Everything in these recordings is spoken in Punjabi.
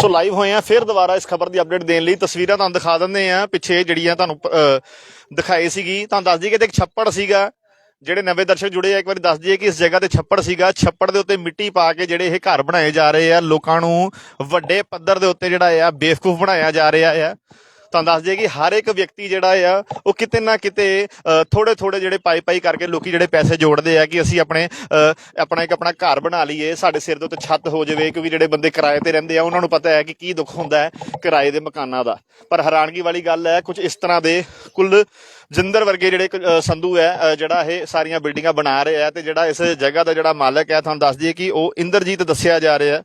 ਸੋ ਲਾਈਵ ਹੋਏ ਆ, ਫਿਰ ਦੁਬਾਰਾ ਇਸ ਖਬਰ ਦੀ ਅਪਡੇਟ ਦੇਣ ਲਈ ਤਸਵੀਰਾਂ ਤੁਹਾਨੂੰ ਦਿਖਾ ਦਿੰਦੇ ਆ। ਪਿੱਛੇ ਜਿਹੜੀਆਂ ਤੁਹਾਨੂੰ ਦਿਖਾਈ ਸੀਗੀ, ਤੁਹਾਨੂੰ ਦੱਸ ਦਈਏ ਕਿ ਇੱਕ ਛੱਪੜ ਸੀਗਾ, ਜਿਹੜੇ ਨਵੇਂ ਦਰਸ਼ਕ ਜੁੜੇ ਆ, ਇੱਕ ਵਾਰੀ ਦੱਸ ਦਈਏ ਕਿ ਇਸ ਜਗ੍ਹਾ ਤੇ ਛੱਪੜ ਸੀਗਾ। ਛੱਪੜ ਦੇ ਉੱਤੇ ਮਿੱਟੀ ਪਾ ਕੇ ਜਿਹੜੇ ਇਹ ਘਰ ਬਣਾਏ ਜਾ ਰਹੇ ਆ, ਲੋਕਾਂ ਨੂੰ ਵੱਡੇ ਪੱਧਰ ਦੇ ਉੱਤੇ ਜਿਹੜਾ ਆ, ਬੇਵਕੂਫ ਬਣਾਇਆ ਜਾ ਰਿਹਾ ਆ। ਤੁਹਾਨੂੰ ਦੱਸ ਦਈਏ ਕਿ ਹਰ ਇੱਕ ਵਿਅਕਤੀ ਜਿਹੜਾ ਆ, ਉਹ ਕਿਤੇ ਨਾ ਕਿਤੇ ਥੋੜੇ ਥੋੜੇ ਜਿਹੜੇ ਪਾਈ ਪਾਈ ਕਰਕੇ ਲੋਕੀ ਜਿਹੜੇ ਪੈਸੇ ਜੋੜਦੇ ਆ ਕਿ ਅਸੀਂ ਆਪਣੇ ਆਪਣਾ ਇੱਕ ਆਪਣਾ ਘਰ ਬਣਾ ਲਈਏ, ਸਾਡੇ ਸਿਰ ਦੇ ਉੱਤੇ ਛੱਤ ਹੋ ਜਾਵੇ ਕਿਉਂਕਿ ਜਿਹੜੇ ਬੰਦੇ ਕਿਰਾਏ ਤੇ ਰਹਿੰਦੇ ਆ, ਉਹਨਾਂ ਨੂੰ ਪਤਾ ਹੈ ਕਿ ਕੀ ਦੁੱਖ ਹੁੰਦਾ ਹੈ ਕਿਰਾਏ ਦੇ ਮਕਾਨਾਂ ਦਾ। ਪਰ ਹੈਰਾਨਗੀ ਵਾਲੀ ਗੱਲ ਹੈ, ਕੁਝ ਇਸ ਤਰ੍ਹਾਂ ਦੇ ਕੁੱਲ ਜਿੰਦਰ ਵਰਗੇ ਜਿਹੜੇ ਸੰਧੂ ਹੈ ਜਿਹੜਾ ਇਹ ਸਾਰੀਆਂ ਬਿਲਡਿੰਗਾਂ ਬਣਾ ਰਿਹਾ ਹੈ ਤੇ ਜਿਹੜਾ ਇਸ ਜਗ੍ਹਾ ਦਾ ਜਿਹੜਾ ਮਾਲਕ ਹੈ, ਤੁਹਾਨੂੰ ਦੱਸ ਦਈਏ ਕਿ ਉਹ ਇੰਦਰਜੀਤ ਦੱਸਿਆ ਜਾ ਰਿਹਾ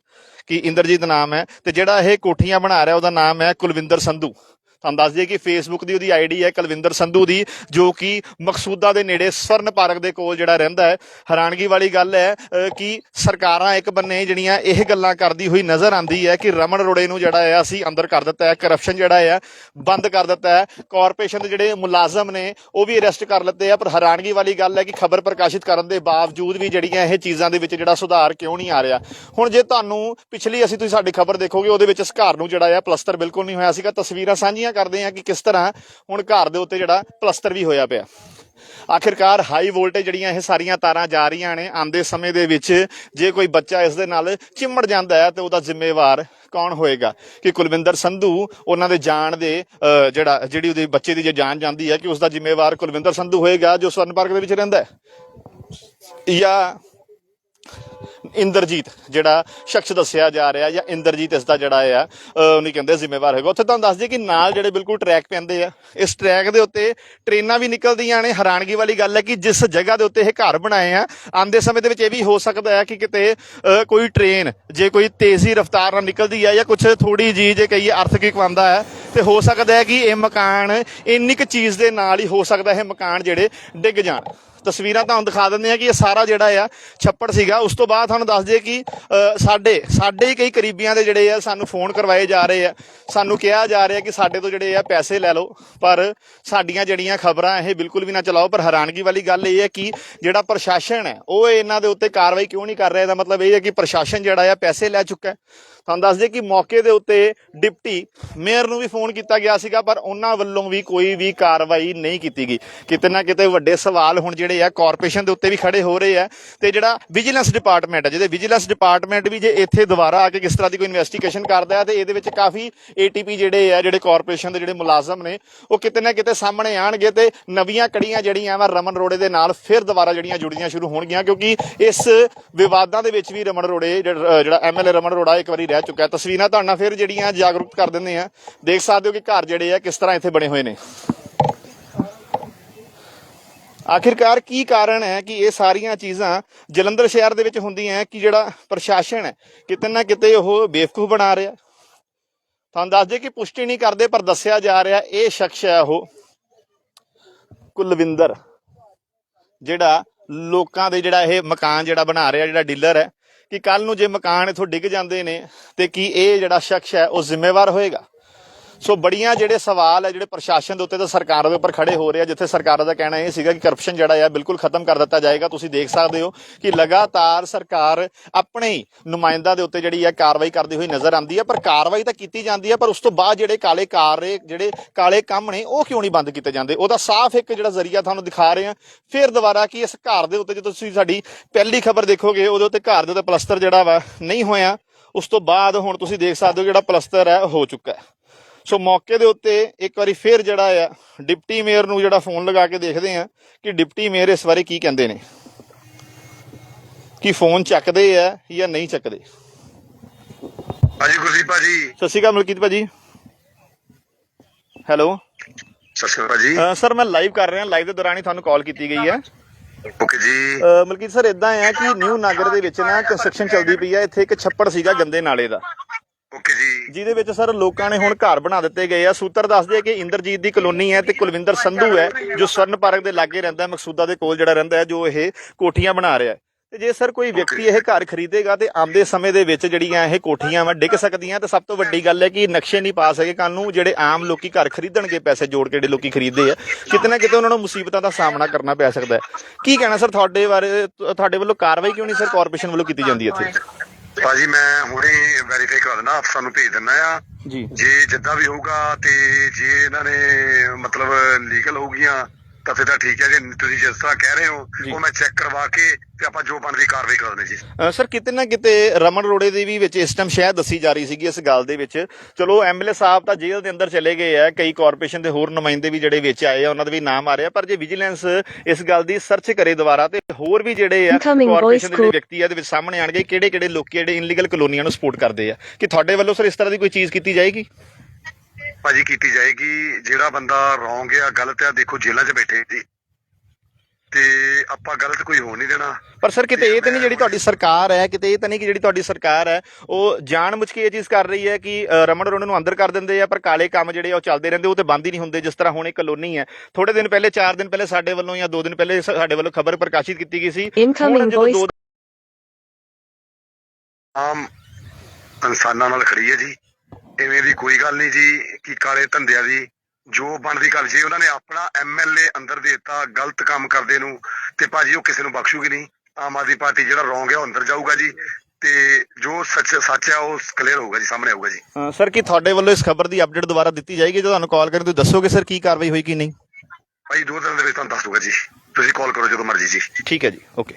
ਕਿ ਇੰਦਰਜੀਤ ਨਾਮ ਹੈ ਤੇ ਜਿਹੜਾ ਇਹ ਕੋਠੀਆਂ ਬਣਾ ਰਿਹਾ, ਉਹਦਾ ਨਾਮ ਹੈ ਕੁਲਵਿੰਦਰ ਸੰਧੂ। ਤੁਹਾਨੂੰ ਦੱਸ ਦਈਏ ਕਿ ਫੇਸਬੁੱਕ ਦੀ ਉਹਦੀ ਆਈਡੀ ਹੈ ਕਲਵਿੰਦਰ ਸੰਧੂ ਦੀ, ਜੋ ਕਿ ਮਕਸੂਦਾ ਦੇ ਨੇੜੇ ਸਵਰਨ ਪਾਰਕ ਦੇ ਕੋਲ ਜਿਹੜਾ ਰਹਿੰਦਾ ਹੈ। ਹੈਰਾਨਗੀ ਵਾਲੀ ਗੱਲ ਹੈ ਕਿ ਸਰਕਾਰਾਂ ਇੱਕ ਬੰਨੇ ਜਿਹੜੀਆਂ ਇਹ ਗੱਲਾਂ ਕਰਦੀ ਹੋਈ ਨਜ਼ਰ ਆਂਦੀ ਹੈ ਕਿ ਰਮਨ ਰੋੜੇ ਨੂੰ ਜਿਹੜਾ ਹੈ ਅਸੀਂ ਅੰਦਰ ਕਰ ਦਿੱਤਾ ਹੈ ਕਰਪਸ਼ਨ ਜਿਹੜਾ ਹੈ ਬੰਦ ਕਰ ਦਿੱਤਾ ਹੈ। ਕਾਰਪੋਰੇਸ਼ਨ ਦੇ ਜਿਹੜੇ ਮੁਲਾਜ਼ਮ ਨੇ, ਉਹ ਵੀ ਅਰੈਸਟ ਕਰ ਲਿੱਤੇ ਆ, ਪਰ ਹੈਰਾਨਗੀ ਵਾਲੀ ਗੱਲ ਹੈ ਕਿ ਖਬਰ ਪ੍ਰਕਾਸ਼ਿਤ ਕਰਨ ਦੇ ਬਾਵਜੂਦ ਵੀ ਜਿਹੜੀਆਂ ਇਹ ਚੀਜ਼ਾਂ ਦੇ ਵਿੱਚ ਜਿਹੜਾ ਸੁਧਾਰ ਕਿਉਂ ਨਹੀਂ ਆ ਰਿਹਾ। ਹੁਣ ਜੇ ਤੁਹਾਨੂੰ ਪਿਛਲੀ ਅਸੀਂ ਤੁਸੀਂ ਸਾਡੀ ਖਬਰ ਦੇਖੋਗੇ, ਉਹਦੇ ਵਿੱਚ ਇਸ ਘਰ ਨੂੰ ਜਿਹੜਾ ਹੈ ਪਲਸਤਰ ਬਿਲਕੁਲ ਨਹੀਂ ਹੋਇਆ ਸੀਗਾ। ਤਸਵੀਰਾਂ ਸਾਂਝੀਆਂ ਕਰਦੇ ਆ ਕਿ ਕਿਸ ਤਰ੍ਹਾਂ ਹੁਣ ਘਰ ਦੇ ਉੱਤੇ ਜਿਹੜਾ ਪਲਸਤਰ ਵੀ ਹੋਇਆ ਪਿਆ। ਆਖਿਰਕਾਰ ਹਾਈ ਵੋਲਟੇਜ ਜਿਹੜੀਆਂ ਇਹ ਸਾਰੀਆਂ ਤਾਰਾਂ ਜਾ ਰਹੀਆਂ ਨੇ ਆਂਦੇ ਸਮੇਂ ਦੇ ਵਿੱਚ ਜੇ ਕੋਈ ਬੱਚਾ ਇਸ ਦੇ ਨਾਲ ਚਿੰਮੜ ਜਾਂਦਾ ਹੈ ਤੇ ਉਹਦਾ ਜ਼ਿੰਮੇਵਾਰ ਕੌਣ ਹੋਏਗਾ? ਕਿ ਕੁਲਵਿੰਦਰ ਸੰਧੂ ਉਹਨਾਂ ਦੇ ਜਾਣ ਦੇ ਅਹ, ਜਿਹੜਾ ਜਿਹੜੀ ਉਹਦੇ ਬੱਚੇ ਦੀ ਜੇ ਜਾਨ ਜਾਂਦੀ ਹੈ ਕਿ ਉਸ ਦਾ ਜ਼ਿੰਮੇਵਾਰ ਕੁਲਵਿੰਦਰ ਸੰਧੂ ਹੋਏਗਾ ਜੋ ਸਵਰਨ ਪਾਰਕ ਦੇ ਵਿੱਚ ਰਹਿੰਦਾ ਹੈ? ਜਾਂ ਇੰਦਰਜੀਤ ਜਿਹੜਾ ਸ਼ਖਸ ਦੱਸਿਆ ਜਾ ਰਿਹਾ ਜਾਂ ਇੰਦਰਜੀਤ ਇਸ ਦਾ ਜਿਹੜਾ ਆ, ਅਹ ਉਹਨੂੰ ਕਹਿੰਦੇ ਜ਼ਿੰਮੇਵਾਰ ਹੈਗਾ। ਉੱਥੇ ਤੁਹਾਨੂੰ ਦੱਸ ਦਈਏ ਕਿ ਨਾਲ ਜਿਹੜੇ ਬਿਲਕੁਲ ਟਰੈਕ ਪੈਂਦੇ ਆ, ਇਸ ਟਰੈਕ ਦੇ ਉੱਤੇ ਟ੍ਰੇਨਾਂ ਵੀ ਨਿਕਲਦੀਆਂ ਨੇ। ਹੈਰਾਨਗੀ ਵਾਲੀ ਗੱਲ ਹੈ ਕਿ ਜਿਸ ਜਗ੍ਹਾ ਦੇ ਉੱਤੇ ਇਹ ਘਰ ਬਣਾਏ ਆ ਆਂਦੇ ਸਮੇਂ ਦੇ ਵਿੱਚ ਇਹ ਵੀ ਹੋ ਸਕਦਾ ਹੈ ਕਿ ਕਿਤੇ ਕੋਈ ਟ੍ਰੇਨ ਜੇ ਕੋਈ ਤੇਜ਼ੀ ਰਫ਼ਤਾਰ ਨਾਲ ਨਿਕਲਦੀ ਹੈ ਜਾਂ ਕੁਝ ਥੋੜੀ ਜੀ ਜੇ ਕਹੀਏ ਅਰਥਕਿਕ ਬੰਦਾ ਹੈ, ਤੇ ਹੋ ਸਕਦਾ ਹੈ ਕਿ ਇਹ ਮਕਾਨ ਇੰਨੀ ਕੁ ਚੀਜ਼ ਦੇ ਨਾਲ ਹੀ ਹੋ ਸਕਦਾ ਹੈ ਇਹ ਮਕਾਨ ਜਿਹੜੇ ਡਿੱਗ ਜਾਣ। ਤਸਵੀਰਾਂ ਤੁਹਾਨੂੰ ਦਿਖਾ ਦਿੰਦੇ ਆ ਕਿ ਇਹ ਸਾਰਾ ਜਿਹੜਾ ਆ ਛੱਪੜ ਸੀਗਾ। ਉਸ ਤੋਂ ਬਾਅਦ ਤੁਹਾਨੂੰ ਦੱਸ ਦਈਏ ਕਿ ਸਾਡੇ ਸਾਡੇ ਹੀ ਕਈ ਕਰੀਬੀਆਂ ਦੇ ਜਿਹੜੇ ਆ ਸਾਨੂੰ ਫੋਨ ਕਰਵਾਏ ਜਾ ਰਹੇ ਆ। ਸਾਨੂੰ ਕਿਹਾ ਜਾ ਰਿਹਾ ਕਿ ਸਾਡੇ ਤੋਂ ਜਿਹੜੇ ਆ ਪੈਸੇ ਲੈ ਲਓ, ਪਰ ਸਾਡੀਆਂ ਜਿਹੜੀਆਂ ਖਬਰਾਂ ਇਹ ਬਿਲਕੁਲ ਵੀ ਨਾ ਚਲਾਓ। ਪਰ ਹੈਰਾਨਗੀ ਵਾਲੀ ਗੱਲ ਇਹ ਹੈ ਕਿ ਜਿਹੜਾ ਪ੍ਰਸ਼ਾਸਨ ਹੈ, ਉਹ ਇਹਨਾਂ ਦੇ ਉੱਤੇ ਕਾਰਵਾਈ ਕਿਉਂ ਨਹੀਂ ਕਰ ਰਿਹਾ? ਇਹਦਾ ਮਤਲਬ ਇਹ ਹੈ ਕਿ ਪ੍ਰਸ਼ਾਸਨ ਜਿਹੜਾ ਆ ਪੈਸੇ ਲੈ ਚੁੱਕਾ ਹੈ। ਤੁਹਾਨੂੰ ਦੱਸ ਦਈਏ ਕਿ ਮੌਕੇ ਦੇ ਉੱਤੇ ਡਿਪਟੀ ਮੇਅਰ ਨੂੰ ਵੀ ਫੋਨ ਕੀਤਾ ਗਿਆ ਸੀਗਾ, ਪਰ ਉਹਨਾਂ ਵੱਲੋਂ ਵੀ ਕੋਈ ਵੀ ਕਾਰਵਾਈ ਨਹੀਂ ਕੀਤੀ ਗਈ। ਕਿਤੇ ਨਾ ਕਿਤੇ ਵੱਡੇ ਸਵਾਲ ਹੁਣ ਜਿਹੜੇ ਆ ਕਾਰਪੋਰੇਸ਼ਨ ਦੇ ਉੱਤੇ ਵੀ ਖੜੇ ਹੋ ਰਹੇ ਆ ਤੇ ਜਿਹੜਾ ਵਿਜੀਲੈਂਸ ਡਿਪਾਰਟਮੈਂਟ ਹੈ ਜਿਹਦੇ ਵਿਜੀਲੈਂਸ ਡਿਪਾਰਟਮੈਂਟ ਵੀ ਜੇ ਇੱਥੇ ਦੁਬਾਰਾ ਆ ਕੇ ਕਿਸ ਤਰ੍ਹਾਂ ਦੀ ਕੋਈ ਇਨਵੈਸਟੀਗੇਸ਼ਨ ਕਰਦਾ ਹੈ ਤੇ ਇਹਦੇ ਵਿੱਚ ਕਾਫੀ ਏਟੀਪੀ ਜਿਹੜੇ ਆ, ਜਿਹੜੇ ਕਾਰਪੋਰੇਸ਼ਨ ਦੇ ਜਿਹੜੇ ਮੁਲਾਜ਼ਮ ਨੇ, ਉਹ ਕਿਤੇ ਨਾ ਕਿਤੇ ਸਾਹਮਣੇ ਆਣਗੇ ਤੇ ਨਵੀਆਂ ਕੜੀਆਂ ਜਿਹੜੀਆਂ ਵਾ ਰਮਨ ਰੋੜੇ ਦੇ ਨਾਲ ਫਿਰ ਦੁਬਾਰਾ ਜਿਹੜੀਆਂ ਜੁੜੀਆਂ ਸ਼ੁਰੂ ਹੋਣਗੀਆਂ, ਕਿਉਂਕਿ ਇਸ ਵਿਵਾਦਾਂ ਦੇ ਵਿੱਚ ਵੀ ਰਮਨ ਰੋੜੇ, ਜਿਹੜਾ ਜਿਹੜਾ ਐਮਐਲਏ ਰਮਨ ਰੋੜਾ ਇੱਕ ਵਾਰੀ ਰਹਿ ਚੁੱਕਾ ਤਸਵੀਰਾਂ ਤੁਹਾਡਾ ਫਿਰ ਜਿਹੜੀਆਂ ਜਾਗਰੂਕ ਕਰ ਦਿੰਦੇ ਆ। ਦੇਖ ਸਕਦੇ ਹੋ ਕਿ ਘਰ ਜਿਹੜੇ ਆ ਕਿਸ ਤਰ੍ਹਾਂ ਇੱਥੇ ਬਣੇ ਹੋਏ ਨੇ। ਆਖਿਰਕਾਰ ਕੀ ਕਾਰਨ ਹੈ ਕਿ ਇਹ ਸਾਰੀਆਂ ਚੀਜ਼ਾਂ ਜਲੰਧਰ ਸ਼ਹਿਰ ਦੇ ਵਿੱਚ ਹੁੰਦੀਆਂ ਕਿ ਜਿਹੜਾ ਪ੍ਰਸ਼ਾਸਨ ਹੈ ਕਿਤੇ ਨਾ ਕਿਤੇ ਉਹ ਬੇਵਕੂਫ ਬਣਾ ਰਿਹਾ। ਤੁਹਾਨੂੰ ਦੱਸ ਦੇ ਕਿ ਪੁਸ਼ਟੀ ਨਹੀਂ ਕਰਦੇ ਪਰ ਦੱਸਿਆ ਜਾ ਰਿਹਾ ਇਹ ਸ਼ਖਸ ਹੈ ਉਹ ਕੁਲਵਿੰਦਰ, ਜਿਹੜਾ ਲੋਕਾਂ ਦੇ ਜਿਹੜਾ ਇਹ ਮਕਾਨ ਜਿਹੜਾ ਬਣਾ ਰਿਹਾ, ਜਿਹੜਾ ਡੀਲਰ ਹੈ ਕਿ ਕੱਲ ਨੂੰ ਜੇ ਮਕਾਨ ਇਥੋਂ ਡਿੱਗ ਜਾਂਦੇ ਨੇ ਤੇ ਕੀ ਇਹ ਜਿਹੜਾ ਸ਼ਖਸ ਹੈ, ਉਹ ਜ਼ਿੰਮੇਵਾਰ ਹੋਏਗਾ? ਸੋ ਬੜੀਆਂ ਜਿਹੜੇ ਸਵਾਲ ਹੈ ਜਿਹੜੇ ਪ੍ਰਸ਼ਾਸਨ ਦੇ ਉੱਤੇ ਤੇ ਸਰਕਾਰ ਦੇ ਉੱਪਰ ਖੜੇ ਹੋ ਰਹੇ ਆ, ਜਿੱਥੇ ਸਰਕਾਰਾਂ ਦਾ ਕਹਿਣਾ ਇਹ ਸੀਗਾ ਕਿ ਕਰਪਸ਼ਨ ਜਿਹੜਾ ਆ, ਬਿਲਕੁਲ ਖਤਮ ਕਰ ਦਿੱਤਾ ਜਾਏਗਾ। ਤੁਸੀਂ ਦੇਖ ਸਕਦੇ ਹੋ ਕਿ ਲਗਾਤਾਰ ਸਰਕਾਰ ਆਪਣੇ ਹੀ ਨੁਮਾਇੰਦਾਂ ਦੇ ਉੱਤੇ ਜਿਹੜੀ ਹੈ ਕਾਰਵਾਈ ਕਰਦੀ ਹੋਈ ਨਜ਼ਰ ਆਉਂਦੀ ਹੈ ਪਰ ਕਾਰਵਾਈ ਤਾਂ ਕੀਤੀ ਜਾਂਦੀ ਹੈ ਪਰ ਉਸ ਤੋਂ ਬਾਅਦ ਜਿਹੜੇ ਕਾਲੇ ਕਾਰੇ, ਜਿਹੜੇ ਕਾਲੇ ਕੰਮ ਨੇ, ਉਹ ਕਿਉਂ ਨਹੀਂ ਬੰਦ ਕੀਤੇ ਜਾਂਦੇ? ਉਹਦਾ ਸਾਫ਼ ਇੱਕ ਜਿਹੜਾ ਜ਼ਰੀਆ ਤੁਹਾਨੂੰ ਦਿਖਾ ਰਹੇ ਆ। ਫਿਰ ਦੁਬਾਰਾ ਕਿ ਇਸ ਘਰ ਦੇ ਉੱਤੇ, ਜਦੋਂ ਤੁਸੀਂ ਸਾਡੀ ਪਹਿਲੀ ਖਬਰ ਦੇਖੋਗੇ, ਉਹਦੇ ਉੱਤੇ ਘਰ ਦੇ ਉੱਤੇ ਪਲਸਤਰ ਜਿਹੜਾ ਵਾ ਨਹੀਂ ਹੋਇਆ, ਉਸ ਤੋਂ ਬਾਅਦ ਹੁਣ ਤੁਸੀਂ ਦੇਖ ਸਕਦੇ ਹੋ ਜਿਹੜਾ ਪਲਸਤਰ ਹੈ ਹੋ ਚੁੱਕਾ ਹੈ। ਸੋ ਮੌਕੇ ਦੇ ਉੱਤੇ ਇੱਕ ਵਾਰੀ ਫਿਰ ਜਿਹੜਾ ਆ ਡਿਪਟੀ ਮੇਅਰ ਨੂੰ ਜਿਹੜਾ ਫੋਨ ਲਗਾ ਕੇ ਦੇਖਦੇ ਆ ਕਿ ਡਿਪਟੀ ਮੇਅਰ ਇਸ ਬਾਰੇ ਕੀ ਕਹਿੰਦੇ ਨੇ। ਕਿ ਫੋਨ ਚੱਕਦੇ ਆ ਜਾਂ ਨਹੀਂ ਚੱਕਦੇ? ਹਾਂਜੀ ਗੁਰਦੀਪ ਭਾਜੀ। ਸਤਿ ਸ਼੍ਰੀ ਅਕਾਲ ਮਲਕੀਤ ਭਾਜੀ। ਹੈਲੋ। ਸਤਿ ਸ਼੍ਰੀ ਅਕਾਲ ਅ, ਸਰ ਮੈਂ ਲਾਈਵ ਕਰ ਰਿਹਾ ਲਾਈਵ ਦੇ ਦੌਰਾਨ ਹੀ ਤੁਹਾਨੂੰ ਕਾਲ ਕੀਤੀ ਗਈ ਹੈ। ਓਕੇ ਜੀ। ਮਲਕੀਤ ਸਰ ਇਦਾਂ ਹੈ ਕਿ ਨਿਊ ਨਾਗਰ ਦੇ ਵਿੱਚ ਨਾ ਕੰਸਟਰਕਸ਼ਨ ਚੱਲਦੀ ਪਈ ਹੈ ਇੱਥੇ ਇੱਕ ਛੱਪੜ ਸੀਗਾ ਗੰਦੇ ਨਾਲੇ ਦਾ। ਓਕੇ ਜੀ। ਜਿਹਦੇ ਵਿੱਚ ਸਰ ਲੋਕਾਂ ਨੇ ਹੁਣ ਘਰ ਬਣਾ ਦਿੱਤੇ ਗਏ ਆ। ਸੂਤਰ ਦੱਸਦੇ ਆ ਕਿ ਇੰਦਰਜੀਤ ਦੀ ਕਲੋਨੀ ਹੈ ਤੇ ਕੁਲਵਿੰਦਰ ਸੰਧੂ ਹੈ ਜੋ ਸਵਰਨ ਪਾਰਕ ਦੇ ਲਾਗੇ ਰਹਿੰਦਾ ਮਕਸੂਦਾ ਦੇ ਕੋਲ ਜਿਹੜਾ ਰਹਿੰਦਾ ਹੈ ਜੋ ਇਹ ਕੋਠੀਆਂ ਬਣਾ ਰਿਹਾ ਹੈ। ਤੇ ਜੇ ਸਰ ਕੋਈ ਵਿਅਕਤੀ ਇਹ ਘਰ ਖਰੀਦੇਗਾ ਤੇ ਆਉਂਦੇ ਸਮੇਂ ਦੇ ਵਿੱਚ ਜਿਹੜੀਆਂ ਇਹ ਕੋਠੀਆਂ ਵਾ ਡਿੱਗ ਸਕਦੀਆਂ ਤੇ ਸਭ ਤੋਂ ਵੱਡੀ ਗੱਲ ਹੈ ਕਿ ਨਕਸ਼ੇ ਨਹੀਂ ਪਾ ਸਕੇ ਕੱਲ ਨੂੰ ਜਿਹੜੇ ਆਮ ਲੋਕੀ ਘਰ ਖਰੀਦਣਗੇ ਪੈਸੇ ਜੋੜ ਕੇ ਜਿਹੜੇ ਲੋਕੀ ਖਰੀਦਦੇ ਆ ਕਿਤੇ ਨਾ ਕਿਤੇ ਉਹਨਾਂ ਨੂੰ ਮੁਸੀਬਤਾਂ ਦਾ ਸਾਹਮਣਾ ਕਰਨਾ ਪੈ ਸਕਦਾ ਹੈ। ਕੀ ਕਹਿਣਾ ਸਰ ਤੁਹਾਡੇ ਬਾਰੇ ਤੁਹਾਡੇ ਵੱਲੋਂ ਕਾਰਵਾਈ ਕਿਉਂ ਨਹੀਂ ਸਰ ਕਾਰਪੋਰੇਸ਼ਨ ਵੱਲੋਂ ਕੀਤੀ ਜਾਂਦੀ ਇੱਥੇ? ਭਾਜੀ ਮੈਂ ਹੁਣੇ ਵੈਰੀਫਾਈ ਕਰਾ ਦਿੰਦਾ ਅਫਸਰ ਨੂੰ ਭੇਜ ਦਿੰਦਾ ਆ। ਜੀ। ਜੇ ਜਿੱਦਾਂ ਵੀ ਹੋਊਗਾ ਤੇ ਜੇ ਇਹਨਾਂ ਨੇ ਮਤਲਬ ਲੀਗਲ ਹੋਊਗੀਆਂ ਤਾਂ ਫਿਰ ਤਾਂ ਠੀਕ ਹੈ ਜੇ ਤੁਸੀਂ ਜਿਸ ਤਰ੍ਹਾਂ ਕਹਿ ਰਹੇ। ਹੋ ਉਹ ਮੈਂ ਚੈੱਕ ਕਰਵਾ ਕੇ ਤੇ ਆਪਾਂ ਜੋ ਬਣਦੀ ਕਾਰਵਾਈ ਕਰ ਦਿੰਦੇ ਜੀ ਸਰ ਕਿਤੇ ਨਾ ਕਿਤੇ ਰਮਨ ਰੋੜੇ ਦੀ ਵੀ ਵਿੱਚ ਇਸ ਟਾਈਮ ਸ਼ਾਇਦ ਦੱਸੀ ਜਾ ਰਹੀ ਸੀਗੀ ਇਸ ਗੱਲ ਦੇ ਵਿੱਚ ਚਲੋ ਐਮਐਲਏ ਸਾਹਿਬ ਤਾਂ ਜੇਲ੍ਹ ਦੇ ਅੰਦਰ ਚਲੇ ਗਏ ਆ ਕਈ ਕਾਰਪੋਰੇਸ਼ਨ ਦੇ ਹੋਰ ਨੁਮਾਇੰਦੇ ਵੀ ਜਿਹੜੇ ਵਿੱਚ ਆਏ ਆ ਉਹਨਾਂ ਦੇ ਵੀ ਨਾਮ ਆ ਰਹੇ ਆ ਪਰ ਜੇ ਵਿਜੀਲੈਂਸ ਇਸ ਗੱਲ ਦੀ ਸਰਚ ਕਰੇ ਦੁਬਾਰਾ ਤੇ ਹੋਰ ਵੀ ਜਿਹੜੇ ਆ ਕਾਰਪੋਰੇਸ਼ਨ ਦੇ. ਵਿਅਕਤੀ ਆ ਦੇ ਵਿੱਚ ਸਾਹਮਣੇ ਆਣਗੇ ਕਿਹੜੇ ਕਿਹੜੇ ਲੋਕੀ ਜਿਹੜੇ ਇਨਲੀਗਲ ਕਲੋਨੀਆਂ ਨੂੰ ਸਪੋਰਟ ਕਰਦੇ ਆ ਕਿ ਤੁਹਾਡੇ ਵੱਲੋਂ ਸਰ ਇਸ ਤਰ੍ਹਾਂ ਦੀ ਕੋਈ ਚੀਜ਼ ਕੀਤੀ ਜਾਏਗੀ ਭਾਜੀ ਕੀਤੀ ਜਾਏਗੀ ਜਿਹੜਾ ਬੰਦਾ ਰੋਂਗ ਆ ਗਲਤ ਆ ਦੇਖੋ ਜੇਲ੍ਹਾਂ 'ਚ ਬੈਠੇ ਜੀ। ਤੇ ਆਪਾਂ ਗਲਤ ਕੋਈ ਹੋ ਨਹੀਂ ਦੇਣਾ। ਪਰ ਸਰ ਕਿਤੇ ਇਹ ਤਾਂ ਨਹੀਂ ਜਿਹੜੀ ਤੁਹਾਡੀ ਸਰਕਾਰ ਹੈ ਕਿਤੇ ਇਹ ਤਾਂ ਨਹੀਂ ਕਿ ਜਿਹੜੀ ਤੁਹਾਡੀ ਸਰਕਾਰ ਹੈ ਉਹ ਜਾਣਬੁੱਝ ਕੇ ਇਹ ਚੀਜ਼ ਕਰ ਰਹੀ ਹੈ ਕਿ ਅ, ਰਮਨ ਰੋੜੇ ਨੂੰ ਅੰਦਰ ਕਰ ਦਿੰਦੇ ਆ ਪਰ ਕਾਲੇ ਕੰਮ ਜਿਹੜੇ ਆ ਉਹ ਚੱਲਦੇ ਰਹਿੰਦੇ ਉਹ ਤੇ ਬੰਦ ਹੀ ਨਹੀਂ ਹੁੰਦੇ ਜਿਸ ਤਰ੍ਹਾਂ ਹੁਣ ਇੱਕ ਕਲੋਨੀ ਹੈ। ਥੋੜੇ ਦਿਨ ਪਹਿਲੇ 4 ਦਿਨ ਪਹਿਲੇ ਸਾਡੇ ਵੱਲੋਂ ਜਾਂ 2 ਦਿਨ ਪਹਿਲੇ ਸਾਡੇ ਵੱਲੋਂ ਖਬਰ ਪ੍ਰਕਾਸ਼ਿਤ ਕੀਤੀ ਗਈ ਸੀ। ਆਮ ਇਨਸਾਨਾਂ ਨਾਲ ਖੜੀ ਹੈ ਜੀ। ਐਵੇਂ ਦੀ ਕੋਈ ਗੱਲ ਨਹੀਂ ਜੀ ਕਿ ਕਾਲੇ ਧੰਦਿਆਂ ਦੀ ਜੋ ਬਣਦੀ ਗੱਲ ਜੇ ਉਹਨਾਂ ਨੇ ਆਪਣਾ ਐਮਐਲਏ ਅੰਦਰ ਦੇਤਾ ਗਲਤ ਕੰਮ ਕਰਦੇ ਨੂੰ ਤੇ ਭਾਜੀ ਉਹ ਕਿਸੇ ਨੂੰ ਬਖਸ਼ੂਗੀ ਨਹੀਂ। ਆਮ ਆਦਮੀ ਪਾਰਟੀ ਜਿਹੜਾ ਰੋਂਗ ਹੈ ਉਹ ਅੰਦਰ ਜਾਊਗਾ ਜੀ ਤੇ ਜੋ ਸੱਚ ਸੱਚ ਹੈ ਉਹ ਕਲੀਅਰ ਹੋਊਗਾ ਜੀ ਸਾਹਮਣੇ ਆਊਗਾ ਜੀ। ਸਰ ਕੀ ਤੁਹਾਡੇ ਵੱਲੋਂ ਇਸ ਖਬਰ ਦੀ ਅਪਡੇਟ ਦੁਬਾਰਾ ਦਿੱਤੀ ਜਾਏਗੀ? ਜਦੋਂ ਤੁਹਾਨੂੰ ਕਾਲ ਕਰੇ ਤੁਸੀਂ ਦੱਸੋਗੇ ਸਰ ਕੀ ਕਾਰਵਾਈ ਹੋਈ ਕਿ ਨਹੀਂ? ਭਾਈ ਦੋ ਦਿਨ ਦੇ ਵਿੱਚ ਤੁਹਾਨੂੰ ਦੱਸ ਦੂਗਾ ਜੀ। ਤੁਸੀਂ ਕਾਲ ਕਰੋ ਜਦੋਂ ਮਰਜ਼ੀ ਜੀ। ਠੀਕ ਹੈ ਜੀ ਓਕੇ।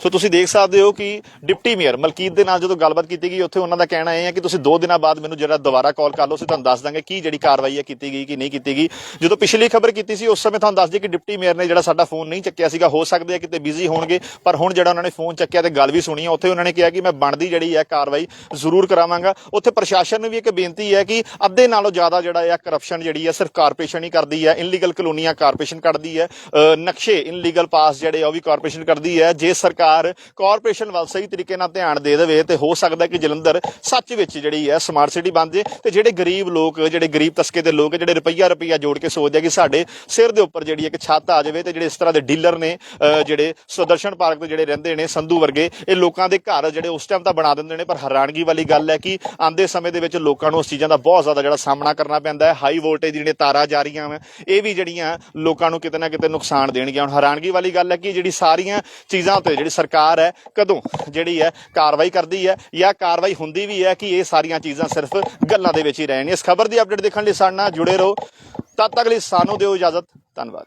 ਸੋ ਤੁਸੀਂ ਦੇਖ ਸਕਦੇ ਹੋ ਕਿ ਡਿਪਟੀ ਮੇਅਰ ਮਲਕੀਤ ਦੇ ਨਾਲ ਜਦੋਂ ਗੱਲਬਾਤ ਕੀਤੀ ਗਈ, ਉੱਥੇ ਉਹਨਾਂ ਦਾ ਕਹਿਣਾ ਇਹ ਹੈ ਕਿ ਤੁਸੀਂ 2 ਦਿਨਾਂ ਬਾਅਦ ਮੈਨੂੰ ਜਿਹੜਾ ਦੁਬਾਰਾ ਕਾਲ ਕਰ ਲਓ, ਅਸੀਂ ਤੁਹਾਨੂੰ ਦੱਸ ਦਾਂਗੇ ਕੀ ਜਿਹੜੀ ਕਾਰਵਾਈ ਹੈ ਕੀਤੀ ਗਈ, ਕਿ ਨਹੀਂ ਕੀਤੀ ਗਈ। ਜਦੋਂ ਪਿਛਲੀ ਖਬਰ ਕੀਤੀ ਸੀ, ਉਸ ਸਮੇਂ ਤੁਹਾਨੂੰ ਦੱਸ ਦਈਏ ਕਿ ਡਿਪਟੀ ਮੇਅਰ ਨੇ ਜਿਹੜਾ ਸਾਡਾ ਫੋਨ ਨਹੀਂ ਚੱਕਿਆ ਸੀਗਾ, ਹੋ ਸਕਦਾ ਹੈ ਕਿਤੇ ਬਿਜ਼ੀ ਹੋਣਗੇ, ਪਰ ਹੁਣ ਜਿਹੜਾ ਉਹਨਾਂ ਨੇ ਫੋਨ ਚੱਕਿਆ ਤੇ ਗੱਲ ਵੀ ਸੁਣੀ ਹੈ ਉੱਥੇ ਉਹਨਾਂ ਨੇ ਕਿਹਾ ਕਿ ਮੈਂ ਬਣਦੀ ਜਿਹੜੀ ਹੈ ਕਾਰਵਾਈ ਜ਼ਰੂਰ ਕਰਾਵਾਂਗਾ। ਉੱਥੇ ਪ੍ਰਸ਼ਾਸਨ ਨੂੰ ਵੀ ਇੱਕ ਬੇਨਤੀ ਹੈ ਕਿ ਅੱਧੇ ਨਾਲੋਂ ਜ਼ਿਆਦਾ ਜਿਹੜਾ ਹੈ ਕਰਪਸ਼ਨ ਜਿਹੜੀ ਹੈ, ਸਿਰਫ ਕਾਰਪੋਰੇਸ਼ਨ ਹੀ ਕਰਦੀ ਹੈ ਇਨਲੀਗਲ ਕਲੋਨੀਆਂ ਕਾਰਪੋਰੇਸ਼ਨ ਕੱਢਦੀ ਹੈ ਨਕਸ਼ੇ ਇਨਲੀਗਲ ਪਾਸ ਜਿਹੜੇ ਆ ਉਹ ਵੀ ਕਾਰਪੋਰੇਸ਼ਨ ਕਰਦੀ ਹੈ। ਜੇ ਸਰਕਾਰ ਕਾਰਪੋਰੇਸ਼ਨ ਵੱਲ ਸਹੀ ਤਰੀਕੇ ਨਾਲ ਧਿਆਨ ਦੇ ਦੇਵੇ ਤੇ ਹੋ ਸਕਦਾ ਕਿ ਜਲੰਧਰ ਸੱਚ ਵਿੱਚ ਜਿਹੜੀ ਹੈ ਸਮਾਰਟ ਸਿਟੀ ਬਣ ਜੇ ਤੇ ਜਿਹੜੇ ਗਰੀਬ ਲੋਕ, ਜਿਹੜੇ ਗਰੀਬ ਤਸਕੇ ਦੇ ਲੋਕ, ਜਿਹੜੇ ਰੁਪਈਆ ਰੁਪਈਆ ਜੋੜ ਕੇ ਸੋਚਦੇ ਆ ਕਿ ਸਾਡੇ ਸਿਰ ਦੇ ਉੱਪਰ ਜਿਹੜੀ ਇੱਕ ਛੱਤ ਆ ਜਾਵੇ ਤੇ ਜਿਹੜੇ ਇਸ ਤਰ੍ਹਾਂ ਦੇ ਡੀਲਰ ਨੇ ਜਿਹੜੇ ਸੁਦਰਸ਼ਨ ਪਾਰਕ ਤੋਂ ਜਿਹੜੇ ਰਹਿੰਦੇ ਨੇ, ਸੰਧੂ ਵਰਗੇ, ਇਹ ਲੋਕਾਂ ਦੇ ਘਰ ਜਿਹੜੇ ਉਸ ਟਾਈਮ ਤਾਂ ਬਣਾ ਦਿੰਦੇ ਨੇ, ਪਰ ਹੈਰਾਨਗੀ ਵਾਲੀ ਗੱਲ ਹੈ ਕਿ ਆਂਦੇ ਸਮੇਂ ਦੇ ਵਿੱਚ ਲੋਕਾਂ ਨੂੰ ਉਸ ਚੀਜ਼ਾਂ ਦਾ ਬਹੁਤ ਜ਼ਿਆਦਾ ਜਿਹੜਾ ਸਾਹਮਣਾ ਕਰਨਾ ਪੈਂਦਾ ਹੈ। ਹਾਈ ਵੋਲਟੇਜ ਜਿਹੜੀਆਂ ਤਾਰਾਂ ਜਾ ਰਹੀਆਂ ਵਾ, ਇਹ ਵੀ ਜਿਹੜੀਆਂ ਲੋਕਾਂ ਨੂੰ ਕਿਤੇ ਨਾ ਕਿਤੇ ਨੁਕਸਾਨ ਦੇਣਗੀਆਂ। ਹੁਣ ਹੈਰਾਨਗੀ ਵਾਲੀ ਗੱਲ ਹੈ ਕਿ ਜਿਹੜੀ ਸਾਰੀਆਂ ਚੀਜ਼ਾਂ ਤੇ ਜਿਹੜੀ ਸਰਕਾਰ ਹੈ, ਕਦੋਂ ਜਿਹੜੀ ਹੈ ਕਾਰਵਾਈ ਕਰਦੀ ਹੈ ਜਾਂ ਕਾਰਵਾਈ ਹੁੰਦੀ ਵੀ ਹੈ ਕਿ ਇਹ ਸਾਰੀਆਂ ਚੀਜ਼ਾਂ ਸਿਰਫ ਗੱਲਾਂ ਦੇ ਵਿੱਚ ਹੀ ਰਹਿਣ ਇਸ ਖਬਰ ਦੀ ਅਪਡੇਟ ਦੇਖਣ ਲਈ ਸਾਡੇ ਨਾਲ ਜੁੜੇ ਰਹੋ। ਤਦ ਤੱਕ ਲਈ ਸਾਨੂੰ ਦਿਓ ਇਜਾਜ਼ਤ। ਧੰਨਵਾਦ।